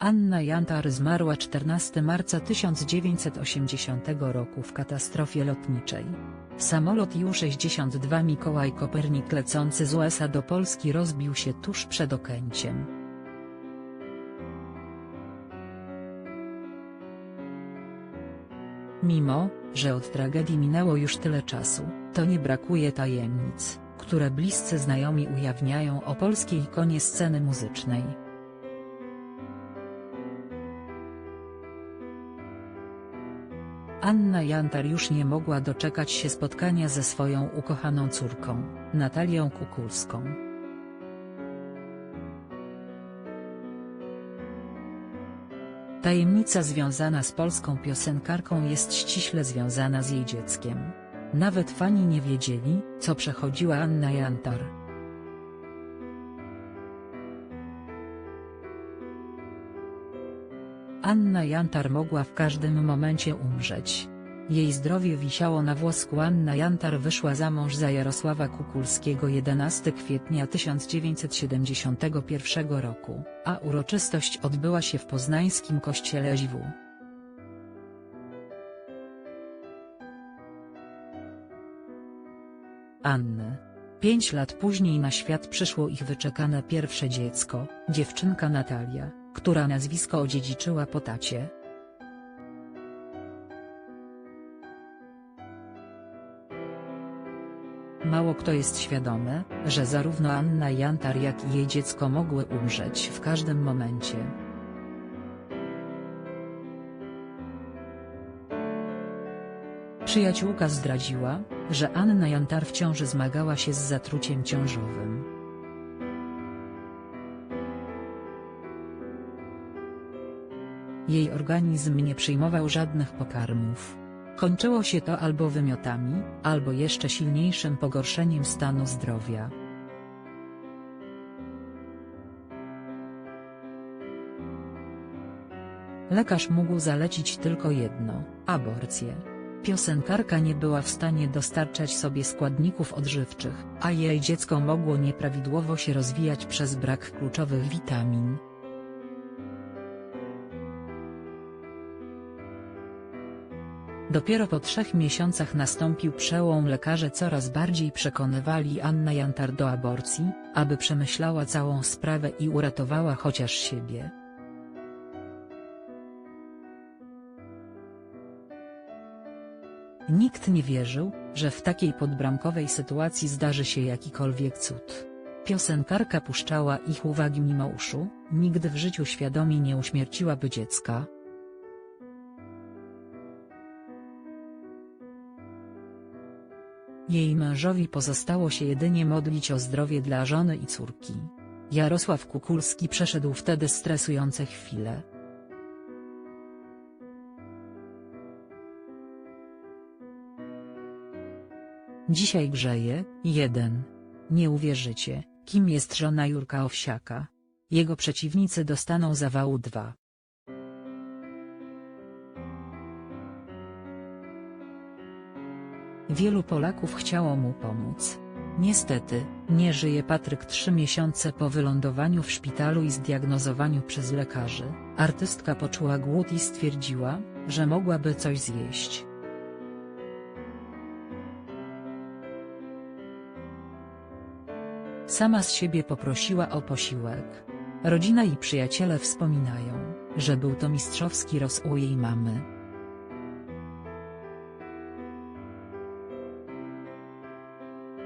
Anna Jantar zmarła 14 marca 1980 roku w katastrofie lotniczej. Samolot Ju-62 Mikołaj Kopernik lecący z USA do Polski rozbił się tuż przed Okęciem. Mimo, że od tragedii minęło już tyle czasu, to nie brakuje tajemnic, które bliscy znajomi ujawniają o polskiej ikonie sceny muzycznej. Anna Jantar już nie mogła doczekać się spotkania ze swoją ukochaną córką, Natalią Kukulską. Tajemnica związana z polską piosenkarką jest ściśle związana z jej dzieckiem. Nawet fani nie wiedzieli, co przechodziła Anna Jantar. Anna Jantar mogła w każdym momencie umrzeć. Jej zdrowie wisiało na włosku Anna Jantar wyszła za mąż za Jarosława Kukulskiego 11 kwietnia 1971 roku, a uroczystość odbyła się w poznańskim kościele ŚW. Anny. Pięć lat później na świat przyszło ich wyczekane pierwsze dziecko, dziewczynka Natalia, która nazwisko odziedziczyła po tacie. Mało kto jest świadomy, że zarówno Anna Jantar jak i jej dziecko mogły umrzeć w każdym momencie. Przyjaciółka zdradziła, że Anna Jantar w ciąży zmagała się z zatruciem ciążowym. Jej organizm nie przyjmował żadnych pokarmów. Kończyło się to albo wymiotami, albo jeszcze silniejszym pogorszeniem stanu zdrowia. Lekarz mógł zalecić tylko jedno – aborcję. Piosenkarka nie była w stanie dostarczać sobie składników odżywczych, a jej dziecko mogło nieprawidłowo się rozwijać przez brak kluczowych witamin. Dopiero po trzech miesiącach nastąpił przełom lekarze coraz bardziej przekonywali Anna Jantar do aborcji, aby przemyślała całą sprawę i uratowała chociaż siebie. Nikt nie wierzył, że w takiej podbramkowej sytuacji zdarzy się jakikolwiek cud. Piosenkarka puszczała ich uwagi mimo uszu, nigdy w życiu świadomie nie uśmierciłaby dziecka. Jej mężowi pozostało się jedynie modlić o zdrowie dla żony i córki. Jarosław Kukulski przeszedł wtedy stresujące chwile. Dzisiaj grzeje, jeden. Nie uwierzycie, kim jest żona Jurka Owsiaka. Jego przeciwnicy dostaną zawału dwa. Wielu Polaków chciało mu pomóc. Niestety, nie żyje Patryk trzy miesiące po wylądowaniu w szpitalu i zdiagnozowaniu przez lekarzy. Artystka poczuła głód i stwierdziła, że mogłaby coś zjeść. Sama z siebie poprosiła o posiłek. Rodzina i przyjaciele wspominają, że był to mistrzowski rosół jej mamy.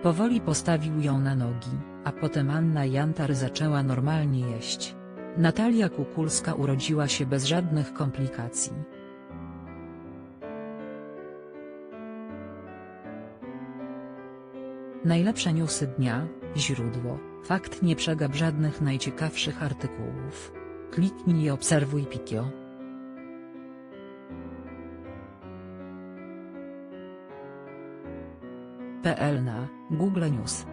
Powoli postawił ją na nogi, a potem Anna Jantar zaczęła normalnie jeść. Natalia Kukulska urodziła się bez żadnych komplikacji. Najlepsze newsy dnia, źródło, fakt nie przegap żadnych najciekawszych artykułów. Kliknij i obserwuj Pikio. PL na Google News